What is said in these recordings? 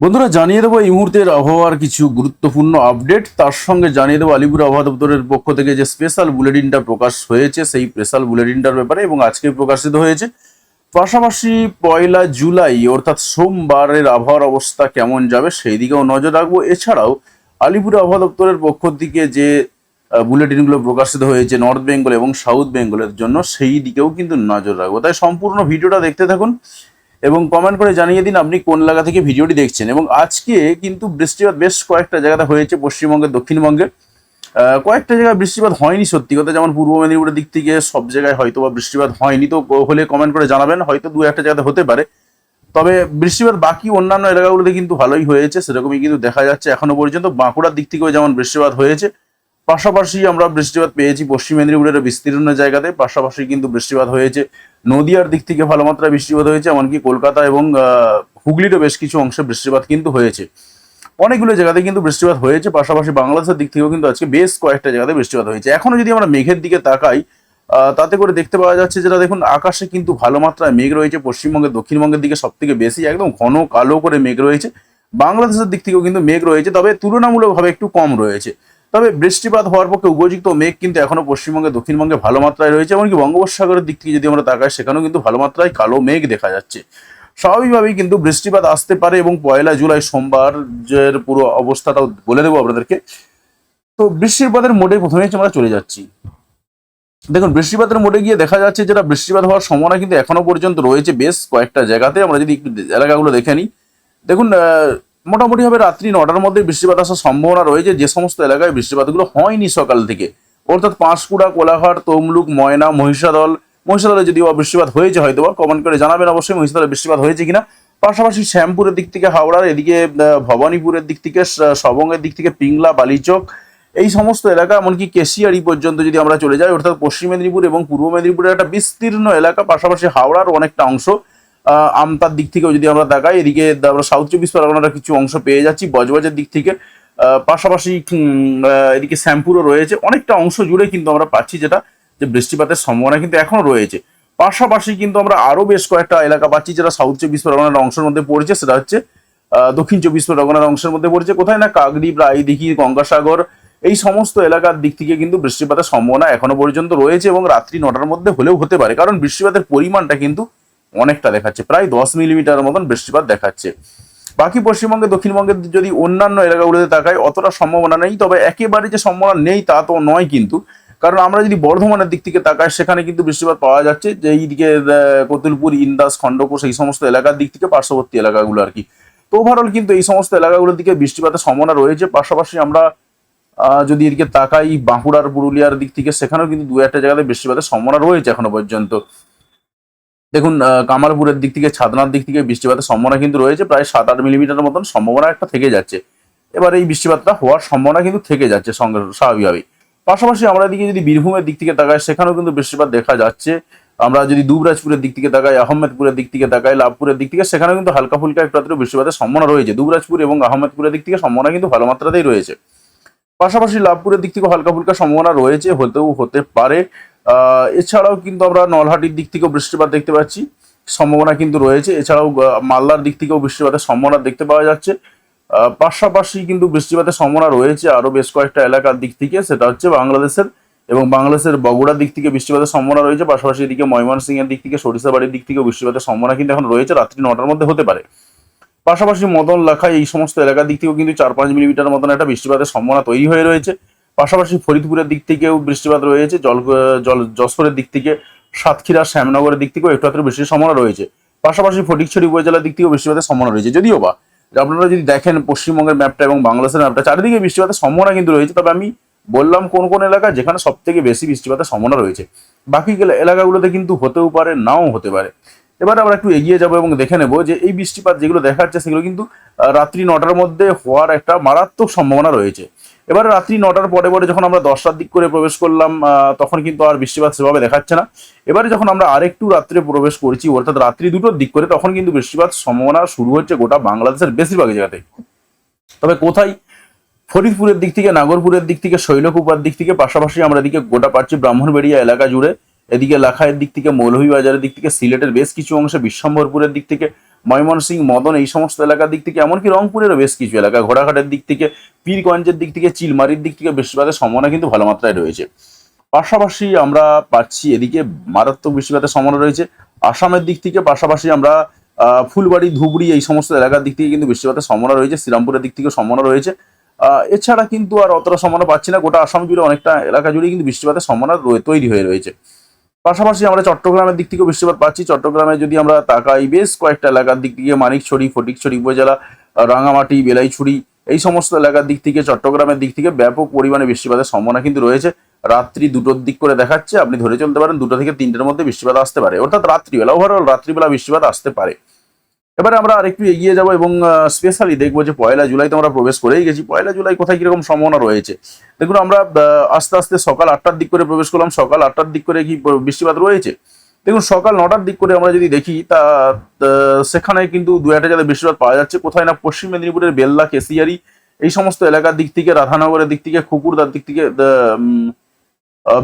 বন্ধুরা, জানিয়ে দেবো এই মুহূর্তের আবহাওয়ার কিছু গুরুত্বপূর্ণ আপডেট। তার সঙ্গে জানিয়ে দেবো আলিপুর আবহাওয়া দপ্তরের পক্ষ থেকে যে স্পেশাল বুলেটিনটা প্রকাশ হয়েছে, সেই স্পেশাল বুলেটিনটার ব্যাপারে এবং আজকে প্রকাশিত হয়েছে। পাশাপাশি পয়লা জুলাই, অর্থাৎ সোমবারের আবহাওয়ার অবস্থা কেমন যাবে সেই দিকেও নজর রাখব। এছাড়াও আলিপুর আবহাওয়া দপ্তরের পক্ষ থেকে যে বুলেটিনগুলো প্রকাশিত হয়েছে নর্থ বেঙ্গল এবং সাউথ বেঙ্গলের জন্য, সেই দিকেও কিন্তু নজর রাখব। তাই সম্পূর্ণ ভিডিওটা দেখতে থাকুন। এবং কমেন্ট করে জানিয়ে দিন আপনি কোন এলাকা থেকে ভিডিওটি দেখছেন। এবং আজকে কিন্তু বৃষ্টিপাত বেশ কয়েকটা জায়গাতে হয়েছে, পশ্চিমবঙ্গের দক্ষিণবঙ্গে কয়েকটা জায়গায় বৃষ্টিপাত হয়নি সত্যি কথা, যেমন পূর্ব মেদিনীপুরের দিক থেকে সব জায়গায় হয়তো বা বৃষ্টিপাত হয়নি। তো হলে কমেন্ট করে জানাবেন, হয়তো দু একটা জায়গাতে হতে পারে। তবে বৃষ্টিপাত বাকি অন্যান্য এলাকাগুলোতে কিন্তু ভালোই হয়েছে, সেরকমই কিন্তু দেখা যাচ্ছে এখনও পর্যন্ত। বাঁকুড়ার দিক থেকেও যেমন বৃষ্টিপাত হয়েছে পাশাপাশি আমরা বৃষ্টিপাত পেয়েছি পশ্চিম মেদিনীপুরের বিস্তীর্ণ জায়গাতে, পাশাপাশি কিন্তু বৃষ্টিপাত হয়েছে। নদিয়ার দিক থেকে ভালো মাত্রায় বৃষ্টিপাত হয়েছে, এমনকি কলকাতা এবং হুগলিরও বেশ কিছু অংশে বৃষ্টিপাত কিন্তু হয়েছে। অনেকগুলো জায়গাতে কিন্তু বৃষ্টিপাত হয়েছে, পাশাপাশি বাংলাদেশের দিক থেকেও কিন্তু আজকে বেশ কয়েকটা জায়গাতে বৃষ্টিপাত হয়েছে। এখনও যদি আমরা মেঘের দিকে তাকাই তাতে করে দেখতে পাওয়া যাচ্ছে যেটা দেখুন, আকাশে কিন্তু ভালো মাত্রায় মেঘ রয়েছে। পশ্চিমবঙ্গের, দক্ষিণবঙ্গের দিকে সব থেকে বেশি একদম ঘন কালো করে মেঘ রয়েছে। বাংলাদেশের দিক থেকেও কিন্তু মেঘ রয়েছে, তবে তুলনামূলকভাবে একটু কম রয়েছে। তবে বৃষ্টিপাত হওয়ার পক্ষে উপযুক্ত মেঘ কিন্তু এখনও পশ্চিমবঙ্গে, দক্ষিণবঙ্গে ভালো মাত্রায় রয়েছে, এমনকি বঙ্গোপসাগরের দিক থেকে যদি আমরা তাকাই, সেখানেও কিন্তু ভালো মাত্রায় কালো মেঘ দেখা যাচ্ছে। স্বাভাবিকভাবেই কিন্তু বৃষ্টিপাত আসতে পারে এবং পয়লা জুলাই সোমবার যে পুরো অবস্থাটাও বলে দেবো আপনাদেরকে। তো বৃষ্টিপাতের মোডে প্রথমেই আমরা চলে যাচ্ছি। দেখুন, বৃষ্টিপাতের মোডে গিয়ে দেখা যাচ্ছে যেটা বৃষ্টিপাত হওয়ার সম্ভাবনা কিন্তু এখনও পর্যন্ত রয়েছে বেশ কয়েকটা জায়গাতে। আমরা যদি একটু এলাকাগুলো দেখে নিই। দেখুন মোটামুটিভাবে রাত্রি নটার মধ্যে বৃষ্টিপাত আসার সম্ভাবনা রয়েছে। যে সমস্ত এলাকায় বৃষ্টিপাতগুলো হয়নি সকাল থেকে। অর্থাৎ পাঁশকুড়া, কোলাঘাট, তমলুক, ময়না, মহিষাদল, মহিষাদলে যদি বৃষ্টিপাত হয়েছে হয়তো বা কমেন্ট করে জানাবেন অবশ্যই মহিষাদলে বৃষ্টিপাত হয়েছে কিনা। পাশাপাশি শ্যামপুরের দিক থেকে হাওড়ার, এদিকে ভবানীপুরের দিক থেকে, স- সবংয়ের দিক থেকে পিংলা, বালিচক, এই সমস্ত এলাকা, এমনকি কেশিয়ারি পর্যন্ত যদি আমরা চলে যাই, অর্থাৎ পশ্চিম মেদিনীপুর এবং পূর্ব মেদিনীপুরের একটা বিস্তীর্ণ এলাকা, পাশাপাশি হাওড়ার অনেকটা অংশ। আমতার দিক থেকেও যদি আমরা তাকাই, এদিকে আমরা সাউথ চব্বিশ পরগনার কিছু অংশ পেয়ে যাচ্ছি বজবজের দিক থেকে। পাশাপাশি এদিকে শ্যাম্পুরও রয়েছে। অনেকটা অংশ জুড়ে কিন্তু আমরা পাচ্ছি যেটা, যে বৃষ্টিপাতের সম্ভাবনা কিন্তু এখনও রয়েছে। পাশাপাশি কিন্তু আমরা আরও বেশ কয়েকটা এলাকা পাচ্ছি যেটা সাউথ চব্বিশ পরগনার অংশের মধ্যে পড়েছে, সেটা হচ্ছে দক্ষিণ চব্বিশ পরগনার অংশের মধ্যে পড়েছে। কোথায় না কাকদ্বীপ রায়দিঘি গঙ্গাসাগর এই সমস্ত এলাকার দিক থেকে কিন্তু বৃষ্টিপাতের সম্ভাবনা এখনও পর্যন্ত রয়েছে এবং রাত্রি নটার মধ্যে হলেও হতে পারে। কারণ বৃষ্টিপাতের পরিমাণটা কিন্তু অনেকটা দেখাচ্ছে, প্রায় দশ মিলিমিটার মতন বৃষ্টিপাত দেখাচ্ছে। বাকি পশ্চিমবঙ্গে দক্ষিণবঙ্গের যদি অন্যান্য এলাকাগুলোতে তাকাই, অতটা সম্ভাবনা নেই, তবে একেবারে যে সম্ভাবনা নেই তা তো নয় কিন্তু। কারণ আমরা যদি বর্ধমানের দিক থেকে তাকাই, সেখানে কিন্তু বৃষ্টিপাত পাওয়া যাচ্ছে, যে এইদিকে কতুলপুর, ইন্দাস খণ্ডকোষ এই সমস্ত এলাকার দিক থেকে, পার্শ্ববর্তী এলাকাগুলো আর কি। তো ওভারঅল কিন্তু এই সমস্ত এলাকাগুলোর দিকে বৃষ্টিপাতের সম্ভাবনা রয়েছে। পাশাপাশি আমরা যদি এদিকে তাকাই, বাঁকুড়ার, পুরুলিয়ার দিক থেকে, সেখানেও কিন্তু দু একটা জায়গাতে বৃষ্টিপাতের সম্ভাবনা রয়েছে এখনও পর্যন্ত। দেখুন আহ, কামারপুরের দিক থেকে ছাদনার দিক থেকে বৃষ্টিপাতের সম্ভাবনা কিন্তু রয়েছে প্রায় সাত আট মিলিমিটার মতন সম্ভাবনা একটা থেকে যাচ্ছে। এবার এই বৃষ্টিপাতটা হওয়ার সম্ভাবনা কিন্তু থেকে যাচ্ছে স্বাভাবিকভাবেই। পাশাপাশি আমরা এদিকে যদি বীরভূমের দিক থেকে তাকাই সেখানেও কিন্তু বৃষ্টিপাত দেখা যাচ্ছে। আমরা যদি দুবরাজপুরের দিক থেকে তাকাই আহমেদপুরের দিক থেকে তাকাই লাভপুরের দিক থেকে সেখানেও কিন্তু হালকা ফুলকা একটু আধটু বৃষ্টিপাতের সম্ভাবনা রয়েছে। দুবরাজপুর এবং আহমেদপুরের দিক থেকে সম্ভাবনা কিন্তু ভালো মাত্রাতেই রয়েছে। পাশাপাশি লাভপুরের দিক থেকে হালকা ফুলকা সম্ভাবনা রয়েছে হতেও হতে পারে। এছাড়াও কিন্তু আমরা নলহাটির দিক থেকেও বৃষ্টিপাত দেখতে পাচ্ছি। সম্ভাবনা কিন্তু রয়েছে। এছাড়াও মালদার দিক থেকেও বৃষ্টিপাতের সম্ভাবনা দেখতে পাওয়া যাচ্ছে। পাশাপাশি কিন্তু বৃষ্টিপাতের সম্ভাবনা রয়েছে আরও বেশ কয়েকটা এলাকার দিক থেকে। সেটা হচ্ছে বাংলাদেশের এবং বাংলাদেশের বগুড়ার দিক থেকে বৃষ্টিপাতের সম্ভাবনা রয়েছে। পাশাপাশি এদিকে ময়মনসিংহের দিক থেকে সরিষাবাড়ির দিক থেকেও বৃষ্টিপাতের সম্ভাবনা কিন্তু এখন রয়েছে। রাত্রি নটার মধ্যে হতে পারে। পাশাপাশি মদন লাখাই এই সমস্ত এলাকার দিক থেকেও কিন্তু চার পাঁচ মিলিমিটার মতন একটা বৃষ্টিপাতের সম্ভাবনা তৈরি হয়ে রয়েছে। পাশাপাশি ফরিদপুরের দিক থেকেও বৃষ্টিপাত রয়েছে, জল জল, যশোরের দিক থেকে, সাতক্ষীরা, শ্যামনগরের দিক থেকেও একটু বৃষ্টির সম্ভাবনা রয়েছে। পাশাপাশি ফটিকছড়ি উপজেলার দিক থেকেও বৃষ্টিপাতের সম্ভাবনা রয়েছে। যদিও বা আপনারা যদি দেখেন পশ্চিমবঙ্গের ম্যাপটা এবং বাংলাদেশের ম্যাপটা, চারিদিকে বৃষ্টিপাতের সম্ভাবনা কিন্তু রয়েছে, তবে আমি বললাম কোন কোন এলাকা যেখানে সব থেকে বেশি বৃষ্টিপাতের সম্ভাবনা রয়েছে। বাকি এলাকাগুলোতে কিন্তু হতেও পারে, নাও হতে পারে। এবার আমরা একটু এগিয়ে যাব এবং দেখে নেব যে এই বৃষ্টিপাত যেগুলো দেখাচ্ছে সেগুলো কিন্তু রাত্রি নটার মধ্যে হওয়ার একটা মারাত্মক সম্ভাবনা রয়েছে। এবারে রাত্রি নটার পরে পরে যখন আমরা দশটার দিক করে প্রবেশ করলাম তখন কিন্তু আর বৃষ্টিপাত সেভাবে দেখাচ্ছে না। এবারে যখন আমরা আরেকটু রাত্রে প্রবেশ করছি, অর্থাৎ রাত্রি দুটোর দিক করে, তখন কিন্তু বৃষ্টিপাত সম্ভাবনা শুরু হচ্ছে গোটা বাংলাদেশের বেশিরভাগ জায়গাতে তবে কোথায়? ফরিদপুরের দিক থেকে, নাগরপুরের দিক থেকে, শৈলকুপার দিক থেকে, পাশাপাশি আমরা এদিকে গোটা পাচ্ছি ব্রাহ্মণবেড়িয়া এলাকা জুড়ে। এদিকে লাখায়ের দিক থেকে, মৌলভীবাজারের দিক থেকে, সিলেটের বেশ কিছু অংশে, বিশ্বম্বরপুরের দিক থেকে, ময়মনসিংহ, মদন এই সমস্ত এলাকার দিক থেকে, এমনকি রংপুরেরও বেশ কিছু এলাকা। ঘোড়াঘাটের দিক থেকে, পীরগঞ্জের দিক থেকে, চিলমারির দিক থেকে বৃষ্টিপাতের সম্ভাবনা কিন্তু ভালো মাত্রায় রয়েছে। পাশাপাশি আমরা পাচ্ছি এদিকে, মারাত্মক বৃষ্টিপাতের সম্ভাবনা রয়েছে। আসামের দিক থেকে পাশাপাশি আমরা ফুলবাড়ি, ধুবড়ি এই সমস্ত এলাকার দিক থেকে কিন্তু বৃষ্টিপাতের সম্ভাবনা রয়েছে। শ্রীরামপুরের দিক থেকেও সম্ভাবনা রয়েছে। এছাড়া কিন্তু আর অতটা সম্ভাবনা পাচ্ছি না। গোটা আসাম জুড়ে অনেকটা এলাকা জুড়ে কিন্তু বৃষ্টিপাতের সম্ভাবনা তৈরি হয়ে রয়েছে। পাশাপাশি আমরা চট্টগ্রামের দিক থেকেও বৃষ্টিপাত পাচ্ছি। চট্টগ্রামে যদি আমরা তাকাই, বেশ কয়েকটা এলাকার দিক থেকে মানিকছড়ি ফটিকছড়ি উপজেলা রাঙামাটি, বেলাইছড়ি, এই সমস্ত এলাকার দিক থেকে, চট্টগ্রামের দিক থেকে ব্যাপক পরিমাণে বৃষ্টিপাতের সম্ভাবনা কিন্তু রয়েছে। রাত্রি দুটোর দিক করে দেখাচ্ছে, আপনি ধরে চলতে পারেন দুটো থেকে তিনটের মধ্যে বৃষ্টিপাত আসতে পারে। অর্থাৎ রাত্রিবেলা ওভারঅল রাত্রিবেলা বৃষ্টিপাত আসতে পারে। এবারে আমরা আরেকটু এগিয়ে যাব এবং স্পেশালি দেখব যে পয়লা জুলাইতে আমরা প্রবেশ করেই গেছি। পয়লা জুলাই কোথায় কীরকম সম্ভাবনা রয়েছে? দেখুন, আমরা আস্তে আস্তে সকাল আটটার দিক করে প্রবেশ করলাম। সকাল আটটার দিক করে কি বৃষ্টিপাত রয়েছে? দেখুন, সকাল নটার দিক করে আমরা যদি দেখি, তা সেখানে কিন্তু দু একটা জায়গায় বৃষ্টিপাত পাওয়া যাচ্ছে। কোথায় না পশ্চিম মেদিনীপুরের বেল্লা কেশিয়ারি এই সমস্ত এলাকার দিক থেকে, রাধানগরের দিক থেকে, খুকুরদার দিক থেকে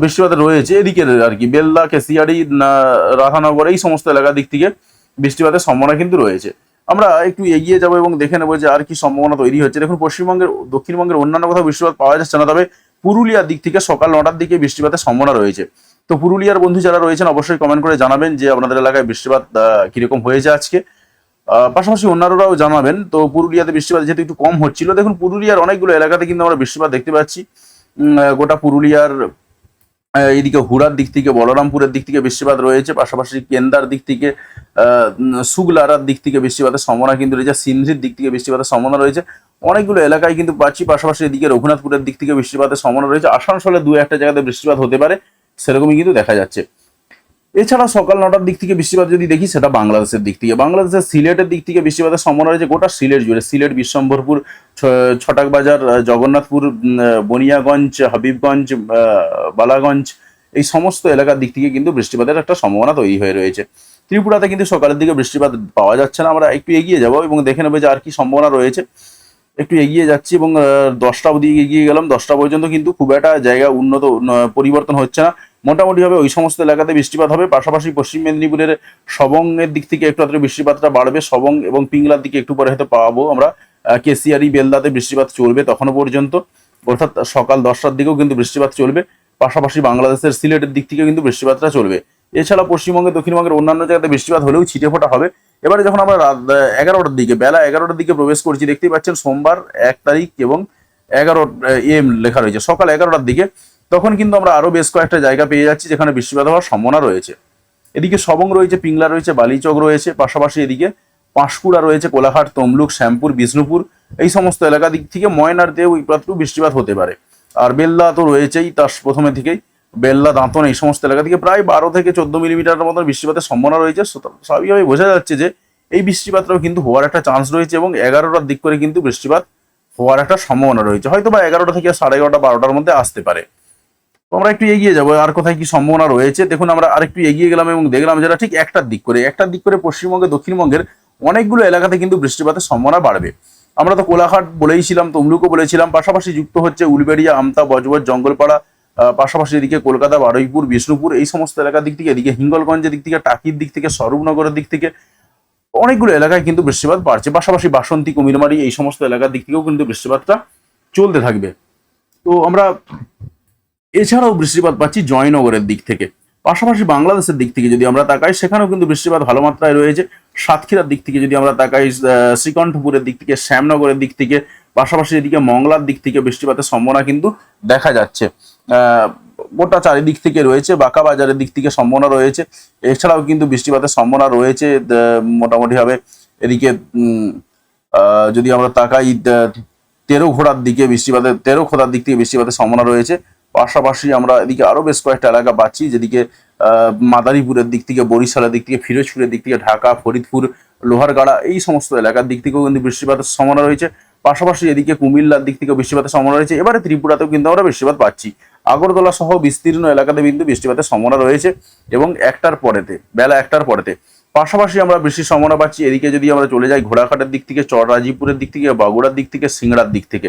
বৃষ্টিপাত রয়েছে। এদিকে আর কি, বেল্লা কেশিয়ারি না- রাধানগর, এই সমস্ত এলাকার দিক থেকে। বৃষ্টিপাতের সম্ভাবনা কিন্তু রয়েছে। আমরা একটু এগিয়ে যাব এবং দেখে নেব যে আর কি সম্ভাবনা তৈরি হচ্ছে। দেখুন, পশ্চিমবঙ্গের, দক্ষিণবঙ্গের অন্যান্য কোথাও বৃষ্টিপাত পাওয়া যাচ্ছে না, তবে পুরুলিয়ার দিক থেকে সকাল নটার দিকে বৃষ্টিপাতের সম্ভাবনা রয়েছে। তো পুরুলিয়ার বন্ধু যারা রয়েছেন, অবশ্যই কমেন্ট করে জানাবেন যে আপনাদের এলাকায় বৃষ্টিপাত কীরকম হয়েছে আজকে। পাশাপাশি অন্যান্যরাও জানাবেন, তো পুরুলিয়াতে বৃষ্টিপাত যেহেতু একটু কম হচ্ছিল, দেখুন, পুরুলিয়ার অনেকগুলো এলাকাতে কিন্তু আমরা বৃষ্টিপাত দেখতে পাচ্ছি। গোটা পুরুলিয়ার আহ, এইদিকে হুড়ার দিক থেকে বলরামপুরের দিক থেকে বৃষ্টিপাত রয়েছে পাশাপাশি কেন্দার দিক থেকে আহ, সুগলারার দিক থেকে বৃষ্টিপাতের সম্ভাবনা কিন্তু রয়েছে সিন্ধির দিক থেকে বৃষ্টিপাতের সম্ভাবনা রয়েছে। অনেকগুলো এলাকায় কিন্তু পাচ্ছি পাশাপাশি এদিকে রঘুনাথপুরের দিক থেকে বৃষ্টিপাতের সম্ভাবনা রয়েছে। আসানসোলে দু একটা জায়গাতে বৃষ্টিপাত হতে পারে সেরকমই কিন্তু দেখা যাচ্ছে। এছাড়া সকাল নটার দিক থেকে বৃষ্টিপাত যদি দেখি, সেটা বাংলাদেশের দিক থেকে। বাংলাদেশের সিলেটের দিক থেকে বৃষ্টিপাতের সম্ভাবনা রয়েছে গোটা সিলেট জুড়ে। সিলেট, বিশ্বম্ভরপুর ছটাক বাজার জগন্নাথপুর বনিয়াগঞ্জ, হাবিবগঞ্জ বালাগঞ্জ, এই সমস্ত এলাকার দিক থেকে কিন্তু বৃষ্টিপাতের একটা সম্ভাবনা তৈরি হয়ে রয়েছে। ত্রিপুরাতে কিন্তু সকালের দিকে বৃষ্টিপাত পাওয়া যাচ্ছে না। আমরা একটু এগিয়ে যাব এবং দেখে নেব যে আর কি সম্ভাবনা রয়েছে। একটু এগিয়ে যাচ্ছি এবং দশটা অবধি এগিয়ে গেলাম। দশটা পর্যন্ত কিন্তু খুব একটা জায়গা উন্নত, পরিবর্তন হচ্ছে না। মোটামুটি ভাবে ওই সমস্ত এলাকাতে বৃষ্টিপাত হবে, পাশাপাশি পশ্চিম মেদিনীপুরের সবংয়ের দিক থেকে একটু আত্র বৃষ্টিপাতটা বাড়বে, সবং এবং পিংলার দিকে একটু পরে হয়তো পাবো আমরা। কেসিয়ারি বেলদাতে বৃষ্টিপাত চলবে তখনও পর্যন্ত। অর্থাৎ সকাল দশটার দিকেও কিন্তু বৃষ্টিপাত চলবে, পাশাপাশি বাংলাদেশের সিলেটের দিক থেকে কিন্তু বৃষ্টিপাতটা চলবে। এছাড়া পশ্চিমবঙ্গে, দক্ষিণবঙ্গের অন্যান্য জায়গাতে বৃষ্টিপাত হলেও ছিটে ফোটা হবে। এবারে যখন আমরা রাত এগারোটার দিকে, বেলা এগারোটার দিকে প্রবেশ করছি, দেখতেই পাচ্ছেন সোমবার এক তারিখ এবং এগারো এম লেখা রয়েছে। সকাল এগারোটার দিকে তখন কিন্তু আমরা আরও বেশ কয়েকটা জায়গা পেয়ে যাচ্ছি যেখানে বৃষ্টিপাত হওয়ার সম্ভাবনা রয়েছে। এদিকে সবং রয়েছে, পিংলা রয়েছে, বালিচক রয়েছে, পাশাপাশি এদিকে পাঁশকুড়া রয়েছে, কোলাঘাট, তমলুক, শ্যামপুর, বিষ্ণুপুর, এই সমস্ত এলাকা দিক থেকে ময়নারতেও একটু বৃষ্টিপাত হতে পারে। আর বেল্লা তো রয়েছেই তার প্রথমে থেকেই। বেল্লা, দাঁতন এই সমস্ত এলাকা থেকে প্রায় বারো থেকে চোদ্দ মিলিমিটারের মতো বৃষ্টিপাতের সম্ভাবনা রয়েছে। স্বাভাবিকভাবে বোঝা যাচ্ছে যে এই বৃষ্টিপাতটাও কিন্তু হওয়ার একটা চান্স রয়েছে এবং এগারোটার দিক করে কিন্তু বৃষ্টিপাত হওয়ার একটা সম্ভাবনা রয়েছে। হয়তো বা এগারোটা থেকে সাড়ে এগারোটা, বারোটার মধ্যে আসতে পারে। তো আমরা একটু এগিয়ে যাব, আর কোথায় কি সম্ভাবনা রয়েছে? দেখুন, আমরা আরেকটু এগিয়ে গেলাম এবং দেখলাম যেটা ঠিক একটার দিক করে। একটার দিক করে পশ্চিমবঙ্গে, দক্ষিণবঙ্গের অনেকগুলো এলাকাতে কিন্তু বৃষ্টিপাতের সম্ভাবনা বাড়বে। আমরা তো কোলাঘাট বলেইছিলাম, তমলুকও বলেছিলাম, পাশাপাশি যুক্ত হচ্ছে উলবেড়িয়া, আমতা, বজবজ, জঙ্গলপাড়া পাশাপাশি এদিকে কলকাতা, বারুইপুর, বিষ্ণুপুর, এই সমস্ত এলাকার দিক থেকে, এদিকে হিঙ্গলগঞ্জের দিক থেকে, টাকির দিক থেকে, স্বরূপনগরের দিক থেকে অনেকগুলো এলাকায় কিন্তু বৃষ্টিপাত বাড়ছে। পাশাপাশি বাসন্তী, কুমিরমারি, এই সমস্ত এলাকার দিক থেকেও কিন্তু বৃষ্টিপাতটা চলতে থাকবে। তো আমরা এছাড়াও বৃষ্টিপাত পাচ্ছি জয়নগরের দিক থেকে। পাশাপাশি বাংলাদেশের দিক থেকে যদি আমরা তাকাই, সেখানেও কিন্তু বৃষ্টিপাত ভালো মাত্রায় রয়েছে। সাতক্ষীরার দিক থেকে যদি আমরা তাকাই শ্রীকণ্ঠপুরের দিক থেকে, শ্যামনগরের দিক থেকে, পাশাপাশি এদিকে মংলার দিক থেকে বৃষ্টিপাতের সম্ভাবনা কিন্তু দেখা যাচ্ছে। গোটা চারিদিক থেকে রয়েছে বাঁকা বাজারের দিক থেকে সম্ভাবনা রয়েছে। এছাড়াও কিন্তু বৃষ্টিপাতের সম্ভাবনা রয়েছে মোটামুটিভাবে এদিকে যদি আমরা তাকাই তেরো ঘোড়ার দিকে বৃষ্টিপাতের তেরো খোদার দিক থেকে বৃষ্টিপাতের সম্ভাবনা রয়েছে। পাশাপাশি আমরা এদিকে আরও বেশ কয়েকটা এলাকা পাচ্ছি যেদিকে মাদারীপুরের দিক থেকে, বরিশালের দিক থেকে, ফিরোজপুরের দিক থেকে, ঢাকা, ফরিদপুর, লোহারগাড়া, এই সমস্ত এলাকার দিক থেকেও কিন্তু বৃষ্টিপাতের সম্ভাবনা রয়েছে পাশাপাশি এদিকে কুমিল্লার দিক থেকে বৃষ্টিপাতের সম্ভাবনা রয়েছে এবারে ত্রিপুরাতেও কিন্তু আমরা বৃষ্টিপাত পাচ্ছি। আগরতলা সহ বিস্তীর্ণ এলাকাতে কিন্তু বৃষ্টিপাতের সম্ভাবনা রয়েছে এবং একটার পরেতে, বেলা একটার পরেতে। পাশাপাশি আমরা বৃষ্টির সম্ভাবনা পাচ্ছি। এদিকে যদি আমরা চলে যাই ঘোড়াঘাটের দিক থেকে, চররাজিপুরের দিক থেকে বাগুড়ার দিক থেকে, সিংড়ার দিক থেকে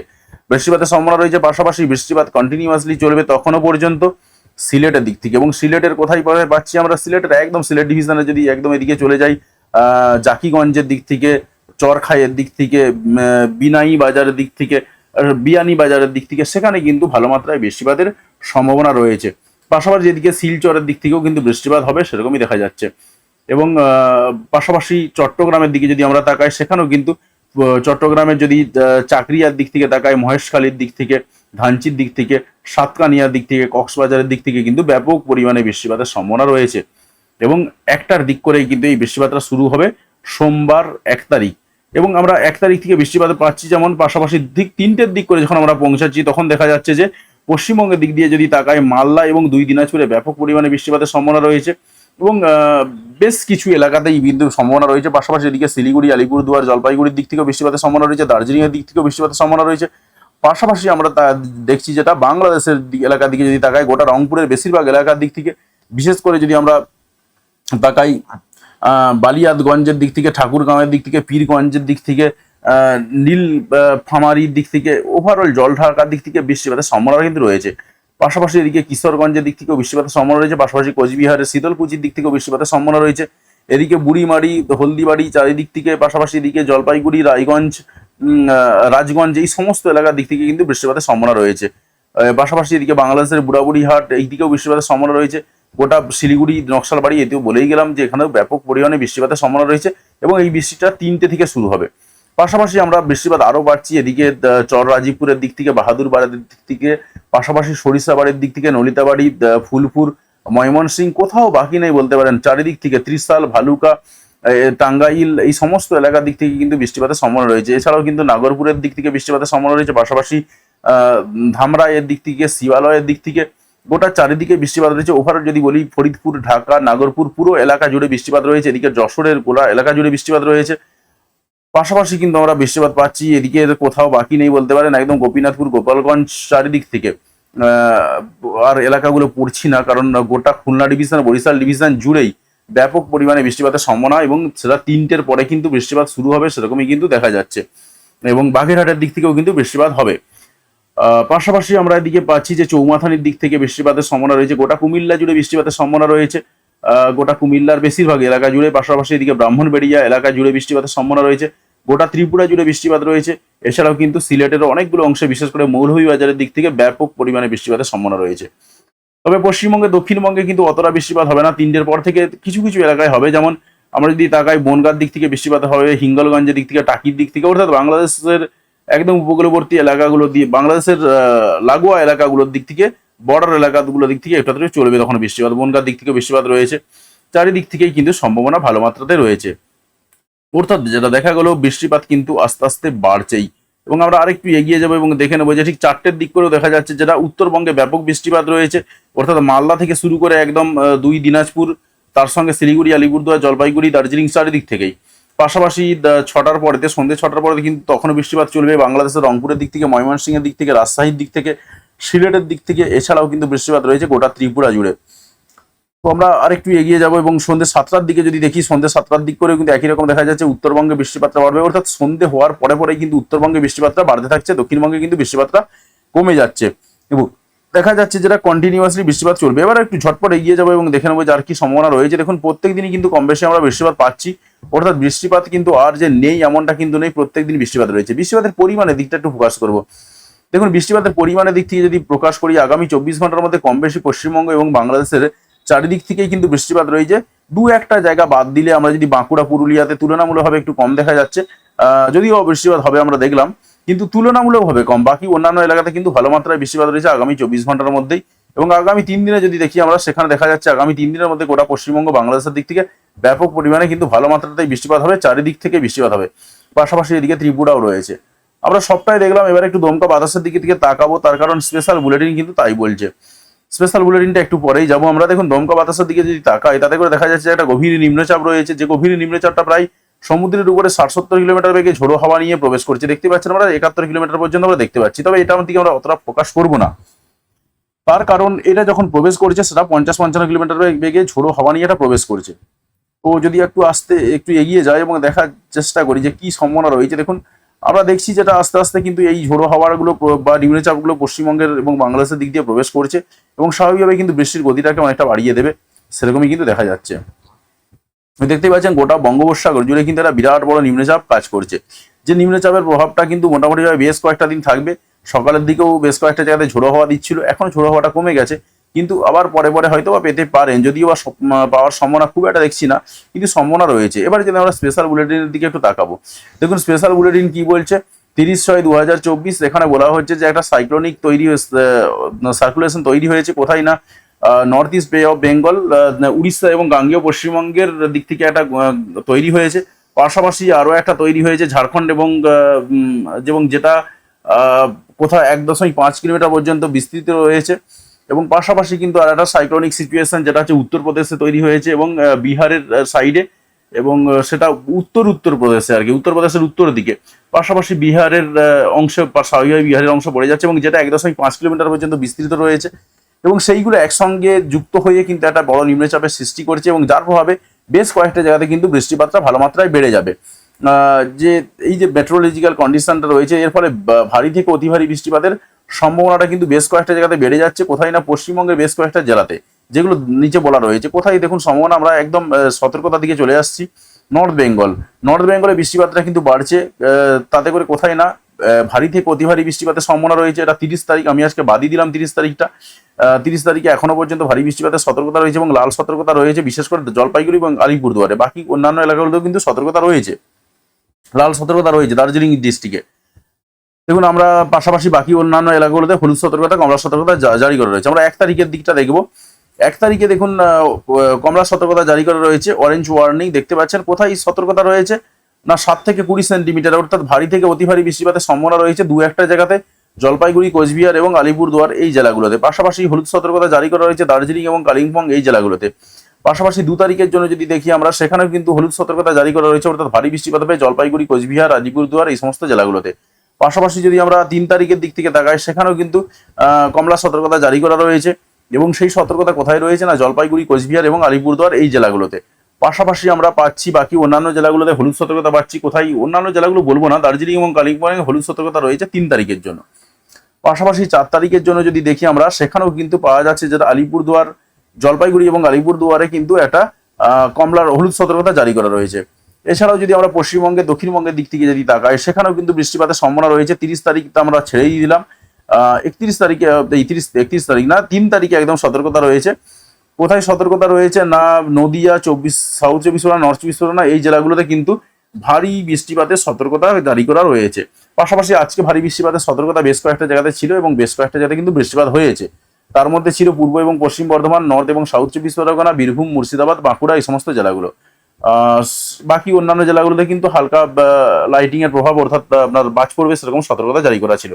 বৃষ্টিপাতের সম্ভাবনা রয়েছে, পাশাপাশি বৃষ্টিপাত কন্টিনিউয়াসলি চলবে তখনও পর্যন্ত সিলেটের দিক থেকে। এবং সিলেটের কোথায় পাচ্ছি আমরা, সিলেটের একদম সিলেট ডিভিশনে যদি একদম এদিকে চলে যাই জাকিগঞ্জের দিক থেকে, চরখাইয়ের দিক থেকে বিনাই বাজারের দিক থেকে বিয়ানি বাজারের দিক থেকে, সেখানে কিন্তু ভালো মাত্রায় বৃষ্টিপাতের সম্ভাবনা রয়েছে। পাশাপাশি যেদিকে শিলচরের দিক থেকেও কিন্তু বৃষ্টিপাত হবে, সেরকমই দেখা যাচ্ছে। এবং পাশাপাশি চট্টগ্রামের দিকে যদি আমরা তাকাই, সেখানেও কিন্তু চট্টগ্রামের যদি চাকরিয়ার দিক থেকে তাকায়, মহেশখালীর দিক থেকে, ধানচির দিক থেকে, সাতকানিয়ার দিক থেকে, কক্সবাজারের দিক থেকে কিন্তু ব্যাপক পরিমাণে বৃষ্টিপাতের সম্ভাবনা রয়েছে। এবং একটার দিক করেই কিন্তু এই বৃষ্টিপাতটা শুরু হবে সোমবার এক তারিখ। এবং আমরা এক তারিখ থেকে বৃষ্টিপাত পাচ্ছি যেমন, পাশাপাশি দিক তিনটের দিক করে যখন আমরা পৌঁছাচ্ছি, তখন দেখা যাচ্ছে যে, পশ্চিমবঙ্গের দিক দিয়ে যদি তাকায়, মালদা এবং দুই দিনাজপুরে ব্যাপক পরিমাণে বৃষ্টিপাতের সম্ভাবনা রয়েছে। এবং বেশ কিছু এলাকাতেই বিন্দু সম্ভাবনা রয়েছে। পাশাপাশি এদিকে শিলিগুড়ি আলিপুরদুয়ার জলপাইগুড়ির দিক থেকেও বৃষ্টিপাতের সম্ভাবনা রয়েছে দার্জিলিংয়ের দিক থেকেও বৃষ্টিপাতের সম্ভাবনা রয়েছে। পাশাপাশি আমরা তা দেখছি যেটা বাংলাদেশের এলাকার দিকে যদি তাকাই গোটা রংপুরের বেশিরভাগ এলাকার দিক থেকে বিশেষ করে যদি আমরা তাকাই আহ, বালিয়াতগঞ্জের দিক থেকে ঠাকুরগাঁওয়ের দিক থেকে পীরগঞ্জের দিক থেকে নীল ফামারির দিক থেকে ওভারঅল জল ঢাকার দিক থেকে বৃষ্টিপাতের সম্ভাবনা কিন্তু রয়েছে। পাশাপাশি এদিকে কিশোরগঞ্জের দিক থেকেও বৃষ্টিপাতের সম্ভাবনা রয়েছে, পাশাপাশি কোচবিহারের শীতলকুচির দিক থেকেও বৃষ্টিপাতের সম্ভাবনা রয়েছে। এদিকে বুড়িমারি, হলদিবাড়ি, চারিদিক থেকে, পাশাপাশি এদিকে জলপাইগুড়ি, রায়গঞ্জ রাজগঞ্জ, এই সমস্ত এলাকার দিক থেকে কিন্তু বৃষ্টিপাতের সম্ভাবনা রয়েছে। পাশাপাশি এদিকে বাংলাদেশের বুড়াবুড়িহাট, এই দিকেও বৃষ্টিপাতের সম্ভাবনা রয়েছে। গোটা শিলিগুড়ি, নকশালবাড়ি, এতেও বলেই গেলাম যে এখানেও ব্যাপক পরিমাণে বৃষ্টিপাতের সম্ভাবনা রয়েছে এবং এই বৃষ্টিটা তিনটে থেকে শুরু হবে। পাশাপাশি আমরা বৃষ্টিপাত আরও বাড়ছি, এদিকে চর রাজীবপুরের দিক থেকে বাহাদুর বাড়ির দিক থেকে পাশাপাশি সরিষাবাড়ির দিক থেকে নলিতাবাড়ি ফুলপুর ময়মনসিং কোথাও বাকি নেই বলতে পারেন। চারিদিক থেকে ত্রিশাল ভালুকা টাঙ্গাইল এই সমস্ত এলাকার দিক থেকে কিন্তু বৃষ্টিপাতের সম্ভাবনা রয়েছে। এছাড়াও কিন্তু নাগরপুরের দিক থেকে বৃষ্টিপাতের সম্ভাবনা রয়েছে। পাশাপাশি আহ, ধামরাইয়ের দিক থেকে শিবালয়ের দিক থেকে গোটা চারিদিকে বৃষ্টিপাত রয়েছে। ওভারঅল যদি বলি ফরিদপুর ঢাকা নাগরপুর পুরো এলাকা জুড়ে বৃষ্টিপাত রয়েছে। এদিকে যশোরের গোলা এলাকা জুড়ে বৃষ্টিপাত রয়েছে। পাশাপাশি কিন্তু আমরা বৃষ্টিপাত পাচ্ছি, এদিকে কোথাও বাকি নেই বলতে পারেন, একদম গোপীনাথপুর, গোপালগঞ্জ চারিদিক থেকে। আর এলাকাগুলো পড়ছি না, কারণ গোটা খুলনা ডিভিশন, বরিশাল ডিভিশন জুড়েই ব্যাপক পরিমাণে বৃষ্টিপাতের সম্ভাবনা এবং সেটা তিনটের পরে কিন্তু বৃষ্টিপাত শুরু হবে, সেরকমই কিন্তু দেখা যাচ্ছে। এবং বাঘেরহাটের দিক থেকেও কিন্তু বৃষ্টিপাত হবে। পাশাপাশি আমরা এদিকে পাচ্ছি যে চৌমাথানির দিক থেকে বৃষ্টিপাতের সম্ভাবনা রয়েছে, গোটা কুমিল্লা জুড়ে বৃষ্টিপাতের সম্ভাবনা রয়েছে। গোটা কুমিল্লার বেশিরভাগ এলাকা জুড়ে, পাশাপাশি এদিকে ব্রাহ্মণবেড়িয়া এলাকা জুড়ে বৃষ্টিপাতের সম্ভাবনা রয়েছে। গোটা ত্রিপুরা জুড়ে বৃষ্টিপাত রয়েছে। এছাড়াও কিন্তু সিলেটের অনেকগুলো অংশে, বিশেষ করে মৌলভীবাজারের দিক থেকে ব্যাপক পরিমাণে বৃষ্টিপাতের সম্ভাবনা রয়েছে। তবে পশ্চিমবঙ্গে, দক্ষিণবঙ্গে কিন্তু অতটা বৃষ্টিপাত হবে না। তিনটের পর থেকে কিছু কিছু এলাকায় হবে। যেমন আমরা যদি তাকাই, বনগার দিক থেকে বৃষ্টিপাত হবে, হিঙ্গলগঞ্জের দিক থেকে, টাকির দিক থেকে, অর্থাৎ বাংলাদেশের একদম উপকূলবর্তী এলাকাগুলো দিয়ে, বাংলাদেশের লাগোয়া এলাকাগুলোর দিক থেকে বর্ডার এলাকাগুলোর দিক থেকে একটা চলবে তখন বৃষ্টিপাত, বনগার দিক থেকে বৃষ্টিপাত রয়েছে। চারিদিক থেকেই কিন্তু সম্ভাবনা ভালো মাত্রাতে রয়েছে। অর্থাৎ যেটা দেখা গেল, বৃষ্টিপাত কিন্তু আস্তে আস্তে বাড়ছেই। এবং আমরা আরেকটু এগিয়ে যাব এবং দেখে নেব যে ঠিক চারটের দিক করেও দেখা যাচ্ছে যেটা উত্তরবঙ্গে ব্যাপক বৃষ্টিপাত রয়েছে। অর্থাৎ মালদা থেকে শুরু করে একদম দুই দিনাজপুর, তার সঙ্গে শিলিগুড়ি, আলিপুরদুয়ার, জলপাইগুড়ি, দার্জিলিং চারিদিক থেকেই। পাশাপাশি ছটার পরেতে, সন্ধ্যে ছটার পরে কিন্তু তখনও বৃষ্টিপাত চলবে। বাংলাদেশের রংপুরের দিক থেকে, ময়মনসিংহের দিক থেকে, রাজশাহীর দিক থেকে সিলেটের দিক থেকে এছাড়াও কিন্তু বৃষ্টিপাত রয়েছে গোটা ত্রিপুরা জুড়ে। তো আমরা আরেকটু এগিয়ে যাব এবং সন্ধ্যে সাতটার দিকে যদি দেখি, সন্ধ্যে সাতটার দিক করে কিন্তু একই রকম দেখা যাচ্ছে, উত্তরবঙ্গে বৃষ্টিপাতটা বাড়বে। অর্থাৎ সন্ধ্যে হওয়ার পরে পরে কিন্তু উত্তরবঙ্গে বৃষ্টিপাতটা বাড়তে থাকছে, দক্ষিণবঙ্গে কিন্তু বৃষ্টিপাতটা কমে যাচ্ছে। এবং দেখা যাচ্ছে যেটা কন্টিনিউয়াসলি বৃষ্টিপাত চলবে। এবার একটু ঝটপট এগিয়ে যাব এবং দেখে নেব যে আর কি সম্ভাবনা রয়েছে। দেখুন প্রত্যেক দিনই কিন্তু কম বেশি আমরা বৃষ্টিপাত পাচ্ছি। অর্থাৎ বৃষ্টিপাত কিন্তু আর যে নেই, এমনটা কিন্তু নেই। প্রত্যেক দিন বৃষ্টিপাত রয়েছে। বৃষ্টিপাতের পরিমাণের দিকটা একটু ফোকাস করব। দেখুন, বৃষ্টিপাতের পরিমাণের দিক থেকে যদি প্রকাশ করি, আগামী চব্বিশ ঘণ্টার মধ্যে কম বেশি পশ্চিমবঙ্গ এবং বাংলাদেশের চারিদিক থেকেই কিন্তু বৃষ্টিপাত রয়েছে। দু একটা জায়গা বাদ দিলে আমরা যদি বাঁকুড়া, পুরুলিয়াতে তুলনামূলকভাবে একটু কম দেখা যাচ্ছে। যদিও বৃষ্টিপাত হবে আমরা দেখলাম, কিন্তু তুলনামূলকভাবে কম। বাকি অন্যান্য এলাকাতে কিন্তু ভালো মাত্রায় বৃষ্টিপাত রয়েছে আগামী চব্বিশ ঘণ্টার মধ্যেই। এবং আগামী তিন দিনে যদি দেখি আমরা, সেখানে দেখা যাচ্ছে আগামী তিন দিনের মধ্যে গোটা পশ্চিমবঙ্গ বাংলাদেশের দিক থেকে ব্যাপক পরিমাণে কিন্তু ভালো মাত্রাতেই বৃষ্টিপাত হবে, চারিদিক থেকে বৃষ্টিপাত হবে। পাশাপাশি এদিকে ত্রিপুরাও রয়েছে। আমরা সবটাই দেখলাম, এবার একটু দমকা বাতাসের দিকে দিকে তাকাবো, তার কারণ স্পেশাল বুলেটিন কিন্তু তাই বলছে। স্পেশাল বুলেটিনটা একটু পরেই যাব আমরা। দেখুন, দমকা বাতাসের দিকে যদি তাকাই, তাতে করে দেখা যাচ্ছে একটা গভীর নিম্নচাপ রয়েছে। যে গভীর নিম্নচাপটা প্রায় সমুদ্রের উপরে ষাট সত্তর কিলোমিটার বেগে ঝোড়ো হাওয়া নিয়ে প্রবেশ করছে। দেখতে পাচ্ছেন আমরা, একাত্তর কিলোমিটার পর্যন্ত আমরা দেখতে পাচ্ছি। তবে এটা আমার আমরা অতটা প্রকাশ করব না। তার কারণ, এটা যখন প্রবেশ করছে, সেটা পঞ্চাশ পঞ্চান্ন কিলোমিটার বেগে ঝোড়ো হাওয়া নিয়ে এটা প্রবেশ করছে। তো যদি একটু আস্তে একটু এগিয়ে যায় এবং দেখার চেষ্টা করি যে কি সম্ভাবনা রয়েছে, দেখুন আমরা দেখছি যেটা আস্তে আস্তে কিন্তু এই ঝোড়ো হাওয়াগুলো বা নিম্নচাপগুলো পশ্চিমবঙ্গের এবং বাংলাদেশের দিক দিয়ে প্রবেশ করছে এবং স্বাভাবিকভাবে কিন্তু বৃষ্টির গতিটাকে অনেকটা বাড়িয়ে দেবে, সেরকমই কিন্তু দেখা যাচ্ছে। দেখতেই পাচ্ছেন গোটা বঙ্গোপসাগর জুড়ে কিন্তু একটা বিরাট বড় নিম্নচাপ কাজ করছে। যে নিম্নচাপের প্রভাবটা কিন্তু মোটামুটিভাবে বেশ কয়েকটা দিন থাকবে। সকালের দিকেও বেশ কয়েকটা জায়গাতে ঝোড়ো হওয়া দিচ্ছিল, এখন ঝোড়ো হওয়াটা কমে গেছে। কিন্তু আবার পরে পরে হয়তো বা পেতে পারেন, যদিও বা পাওয়ার সম্ভাবনা খুব একটা দেখছি না, কিন্তু সম্ভাবনা রয়েছে। এবার যদি আমরা স্পেশাল বুলেটিনের দিকে একটু তাকাবো, দেখুন স্পেশাল বুলেটিন কি বলছে? তিরিশ ছয় দু হাজার চব্বিশ, এখানে বলা হচ্ছে যে একটা সাইক্লোনিক তৈরি সার্কুলেশন তৈরি হয়েছে কোথায় না? North east bay of Bengal Orissa এবং গাঙ্গেয় পশ্চিমবঙ্গের দিক থেকে একটা তৈরি হয়েছে। পাশাপাশি আরও একটা তৈরি হয়েছে ঝাড়খণ্ড এবং এবং যেটা কোথাও এক দশমিক পাঁচ কিলোমিটার পর্যন্ত বিস্তৃত রয়েছে। এবং পাশাপাশি কিন্তু আর একটা সাইক্লোনিক সিচুয়েশন যেটা হচ্ছে উত্তরপ্রদেশে তৈরি হয়েছে এবং বিহারের সাইডে এবং সেটা উত্তর উত্তরপ্রদেশে আর কি, উত্তরপ্রদেশের উত্তর দিকে। পাশাপাশি বিহারের অংশ স্বাভাবিকভাবে বিহারের অংশ পড়ে যাচ্ছে এবং যেটা এক দশমিক পাঁচ কিলোমিটার পর্যন্ত বিস্তৃত রয়েছে এবং সেইগুলো একসঙ্গে যুক্ত হয়ে কিন্তু একটা বড় নিম্নচাপের সৃষ্টি করছে এবং যার প্রভাবে বেশ কয়েকটা জায়গাতে কিন্তু বৃষ্টিপাতটা ভালো মাত্রায় বেড়ে যাবে। যে এই যে মেট্রোলজিক্যাল কন্ডিশনটা রয়েছে, এর ফলে ভারী থেকে অতি ভারী বৃষ্টিপাতের সম্ভাবনাটা কিন্তু বেশ কয়েকটা জায়গাতে বেড়ে যাচ্ছে, কোথায় না পশ্চিমবঙ্গের বেশ কয়েকটা জেলাতে। যেগুলো নিচে বলা রয়েছে। কোথায় দেখুন, সম্ভাবনা আমরা একদম সতর্কতার দিকে চলে আসছি। নর্থ বেঙ্গল নর্থ বেঙ্গলে বৃষ্টিপাতটা কিন্তু বাড়ছে তাতে করে কোথায় না ভারী থেকে অতি ভারী বৃষ্টিপাতের সম্ভাবনা রয়েছে। এটা তিরিশ তারিখ, আমি আজকে বাদই দিলাম তিরিশ তারিখটা। তিরিশ তারিখে এখনও পর্যন্ত ভারী বৃষ্টিপাতের সতর্কতা রয়েছে এবং লাল সতর্কতা রয়েছে, বিশেষ করে জলপাইগুড়ি এবং আলিপুরদুয়ারে। বাকি অন্যান্য এলাকাগুলোতেও কিন্তু সতর্কতা রয়েছে। লাল সতর্কতা রয়েছে দার্জিলিং ডিস্ট্রিক্টে। দেখুন, আমরা পাশাপাশি বাকি অন্যান্য এলাকাগুলোতে হলুদ সতর্কতা, কমলা সতর্কতা জারি করা রয়েছে। আমরা এক তারিখের দিকটা দেখব। এক তারিখে দেখুন কমলা সতর্কতা জারি করা রয়েছে। অরেঞ্জ ওয়ার্নিং দেখতে পাচ্ছেন কোথায় সতর্কতা রয়েছে? না, সাত থেকে কুড়ি সেন্টিমিটার অর্থাৎ ভারী থেকে অতি ভারী বৃষ্টিপাতের সম্ভাবনা রয়েছে দু একটা জায়গাতে। জলপাইগুড়ি, কোচবিহার এবং আলিপুরদুয়ার এই জেলাগুলোতে। পাশাপাশি হলুদ সতর্কতা জারি করা রয়েছে দার্জিলিং এবং কালিম্পং এই জেলাগুলোতে। পাশাপাশি দু তারিখের জন্য যদি দেখি আমরা, সেখানেও কিন্তু হলুদ সতর্কতা জারি করা রয়েছে, অর্থাৎ ভারী বৃষ্টিপাত হবে জলপাইগুড়ি, কোচবিহার আলিপুরদুয়ার এই সমস্ত জেলাগুলোতে। পাশাপাশি যদি আমরা তিন তারিখের দিক থেকে তাকাই, সেখানেও কিন্তু কমলা সতর্কতা জারি করা রয়েছে এবং সেই সতর্কতা কোথায় রয়েছে না, জলপাইগুড়ি, কোচবিহার এবং আলিপুরদুয়ার এই জেলাগুলোতে। পাশাপাশি আমরা পাচ্ছি বাকি অন্যান্য জেলাগুলোতে হলুদ সতর্কতা পাচ্ছি কোথায় অন্যান্য জেলাগুলো বলব না, দার্জিলিং এবং কালিম্পং হলুদ সতর্কতা রয়েছে তিন তারিখের জন্য। পাশাপাশি চার তারিখের জন্য যদি দেখি আমরা, সেখানেও কিন্তু পাওয়া যাচ্ছে যেটা আলিপুরদুয়ার জলপাইগুড়ি এবং আলিপুরদুয়ারে কিন্তু একটা কমলার হলুদ সতর্কতা জারি করা রয়েছে। এছাড়াও যদি আমরা পশ্চিমবঙ্গের দক্ষিণবঙ্গের দিক থেকে যদি তাকাই, সেখানেও কিন্তু বৃষ্টিপাতের সম্ভাবনা রয়েছে। তিরিশ তারিখ তো আমরা ছেড়েই দিলাম। একত্রিশ তারিখে তিরিশ, একত্রিশ তারিখ না, তিন তারিখে একদম সতর্কতা রয়েছে। কোথায় সতর্কতা রয়েছে? না নদিয়া, চব্বিশ, সাউথ চব্বিশ পরগনা, নর্থ চব্বিশ পরগনা, এই জেলাগুলোতে কিন্তু ভারী বৃষ্টিপাতের সতর্কতা জারি করা রয়েছে। পাশাপাশি আজকে ভারী বৃষ্টিপাতের সতর্কতা বেশ কয়েকটা জায়গাতে ছিল এবং বেশ কয়েকটা জায়গাতে কিন্তু বৃষ্টিপাত হয়েছে। তার মধ্যে ছিল পূর্ব এবং পশ্চিম বর্ধমান, নর্থ এবং সাউথ চব্বিশ পরগনা, বীরভূম, মুর্শিদাবাদ, বাঁকুড়া, এই সমস্ত জেলাগুলো। বাকি অন্যান্য জেলাগুলোতে কিন্তু হালকা লাইটিং এর প্রভাব, অর্থাৎ আপনার বাজ পড়বে সেরকম সতর্কতা জারি করা ছিল।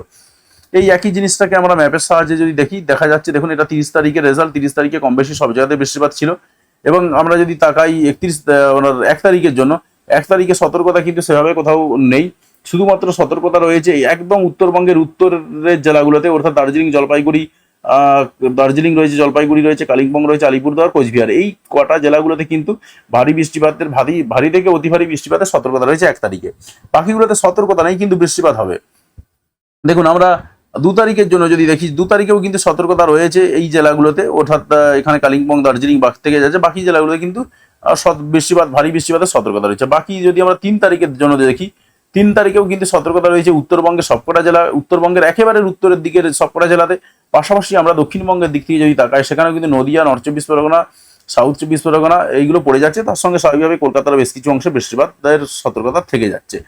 এই একই জিনিসটাকে আমরা ম্যাপের সাহায্যে যদি দেখি, দেখা যাচ্ছে, দেখুন, এটা তিরিশ তারিখের রেজাল্ট তিরিশ তারিখে কম বেশি সব জায়গাতে বৃষ্টিপাত ছিল। এবং আমরা যদি তাকাই একত্রিশ ওনার এক তারিখের জন্য, এক তারিখে সতর্কতা কিন্তু সেভাবে কোথাও নেই। শুধুমাত্র সতর্কতা রয়েছে একদম উত্তরবঙ্গের উত্তরের জেলাগুলোতে, অর্থাৎ দার্জিলিং, জলপাইগুড়ি দার্জিলিং রয়েছে, জলপাইগুড়ি রয়েছে, কালিম্পং রয়েছে, আলিপুরদুয়ার, কোচবিহার। এই কটা জেলাগুলোতে কিন্তু ভারী বৃষ্টিপাতের ভারী ভারী থেকে অতি ভারী বৃষ্টিপাতের সতর্কতা রয়েছে এক তারিখে। বাকিগুলোতে সতর্কতা নেই, কিন্তু বৃষ্টিপাত হবে। দেখুন, আমরা দু তারিখের জন্য যদি দেখি, দু তারিখেও কিন্তু সতর্কতা রয়েছে এই জেলাগুলোতে। অর্থাৎ এখানে কালিম্পং, দার্জিলিং, বাক থেকে যাচ্ছে, বাকি জেলাগুলোতে কিন্তু বৃষ্টিপাত, ভারী বৃষ্টিপাতের সতর্কতা রয়েছে। বাকি যদি আমরা তিন তারিখের জন্য দেখি তিন তারিখেও কিন্তু সতর্কতা রয়েছে উত্তরবঙ্গের সবকটা জেলা, উত্তরবঙ্গের একেবারে উত্তরের দিকের সবকটা জেলাতে। পাশাপাশি আমরা দক্ষিণবঙ্গের দিক থেকে যদি তাকাই, সেখানেও কিন্তু নদীয়া, নর্থ চব্বিশ পরগনা, সাউথ চব্বিশ পরগনা এইগুলো পড়ে যাচ্ছে। তার সঙ্গে স্বাভাবিকভাবে কলকাতার বেশ কিছু অংশে বৃষ্টিপাতের সতর্কতা থেকে যাচ্ছে।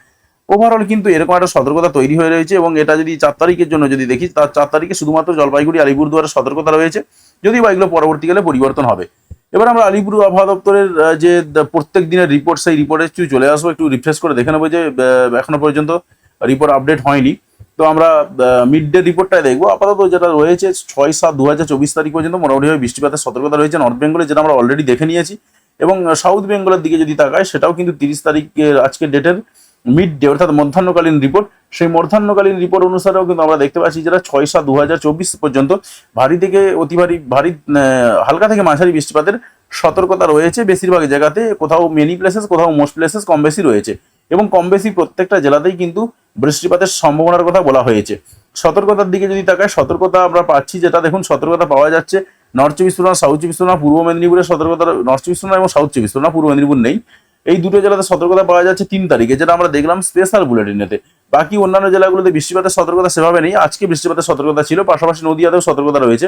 ওভারঅল কিন্তু এরকম একটা সতর্কতা তৈরি হয়ে রয়েছে এবং এটা যদি চার তারিখের জন্য যদি দেখি, তার চার তারিখে শুধুমাত্র জলপাইগুড়ি আলিপুরদুয়ারের সতর্কতা রয়েছে। যদি বা এগুলো পরবর্তীকালে পরিবর্তন হবে। এবার আমরা আলিপুর আবহাওয়া দপ্তরের যে প্রত্যেক দিনের রিপোর্ট সেই রিপোর্টে একটু চলে আসব, একটু রিফ্রেশ করে দেখে নেব যে এখনও পর্যন্ত রিপোর্ট আপডেট হয়নি। তো আমরা মিড ডে রিপোর্টটা দেখব। আপাতত যেটা রয়েছে, ছয় সাত দু হাজার চব্বিশ তারিখ পর্যন্ত মোটামুটিভাবে বৃষ্টিপাতের সতর্কতা রয়েছে নর্থ বেঙ্গলে যেটা আমরা অলরেডি দেখে নিয়েছি। এবং সাউথ বেঙ্গলের দিকে যদি তাকাই, সেটাও কিন্তু তিরিশ তারিখের আজকের ডেটের মিড ডে অর্থাৎ মধ্যাহ্নকালীন রিপোর্ট সেই মধ্যাহ্নকালীন রিপোর্ট অনুসারেও কিন্তু আমরা দেখতে পাচ্ছি যেটা ছয় সাত দু পর্যন্ত ভারী থেকে অতি ভারী ভারী হালকা থেকে মাঝারি বৃষ্টিপাতের সতর্কতা রয়েছে বেশিরভাগ জায়গাতে। কোথাও মেনি প্লেসেস কোথাও মোস্ট প্লেসেস কম বেশি রয়েছে এবং কম বেশি প্রত্যেকটা জেলাতেই কিন্তু বৃষ্টিপাতের সম্ভাবনার কথা বলা হয়েছে। সতর্কতার দিকে যদি তাকায়, সতর্কতা আমরা পাচ্ছি যেটা দেখুন, সতর্কতা পাওয়া যাচ্ছে। নর্থ চব্বিশ পরগনা সাউথ চব্বিশ পরগনা পূর্ব মেদিনীপুরের সতর্কতা নর্থ চব্বিশ পরগনা এবং সাউথ চব্বিশ পরগনা পূর্ব মেদিনীপুর নেই। এই দুটো জেলাতে সতর্কতা পাওয়া যাচ্ছে তিন তারিখে, যেটা আমরা দেখলাম স্পেশাল বুলেটিনেতে। বাকি অন্যান্য জেলাগুলোতে বৃষ্টিপাতের সতর্কতা সেভাবে নেই। আজকে বৃষ্টিপাতের সতর্কতা ছিল, পাশাপাশি নদীয়াতেও সতর্কতা রয়েছে।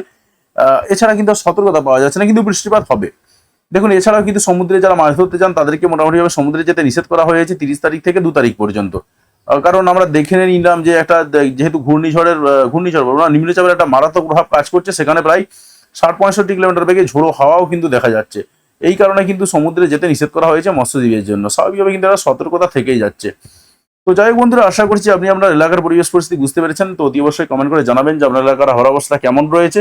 এছাড়া কিন্তু সতর্কতা পাওয়া যাচ্ছে না, কিন্তু বৃষ্টিপাত হবে। দেখুন, এছাড়াও কিন্তু সমুদ্রে যারা মাছ ধরতে যান, তাদেরকে মোটামুটিভাবে সমুদ্রে যেতে নিষেধ করা হয়েছে তিরিশ তারিখ থেকে দু তারিখ পর্যন্ত। কারণ আমরা দেখে নিলাম যে একটা, যেহেতু ঘূর্ণিঝড়ের ঘূর্ণিঝড় বলব না, নিম্নচাপের একটা মারাত্মক প্রভাব কাজ করছে, সেখানে প্রায় ষাট পঁয়ষট্টি কিলোমিটার বেগে ঝোড়ো হাওয়াও কিন্তু দেখা যাচ্ছে। এই কারণে কিন্তু সমুদ্রে যেতে নিষেধ করা হয়েছে মৎস্যজীবীদের জন্য। স্বাভাবিকভাবে কিন্তু একটা সতর্কতা থেকেই যাচ্ছে। তো যাই হোক বন্ধুরা, আশা করছি আপনি আপনার এলাকার পরিবেশ পরিস্থিতি বুঝতে পেরেছেন। তো অতি অবশ্যই কমেন্ট করে জানাবেন যে আপনার এলাকার হওয়ার অবস্থা কেমন রয়েছে।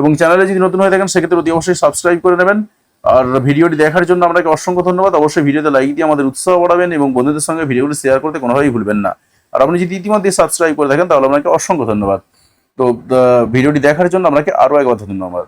এবং চ্যানেলে যদি নতুন হয়ে থাকেন, সেক্ষেত্রে অতি অবশ্যই সাবস্ক্রাইব করে নেবেন। আর ভিডিওটি দেখার জন্য আপনাকে অসংখ্য ধন্যবাদ। অবশ্যই ভিডিওতে লাইক দিয়ে আমাদের উৎসাহ বাড়াবেন এবং বন্ধুদের সঙ্গে ভিডিওগুলি শেয়ার করতে কোনোভাবেই ভুলবেন না। আর আপনি যদি ইতিমধ্যে সাবস্ক্রাইব করে থাকেন, তাহলে আপনাকে অসংখ্য ধন্যবাদ। তো ভিডিওটি দেখার জন্য আপনাকে আরও একবার ধন্যবাদ।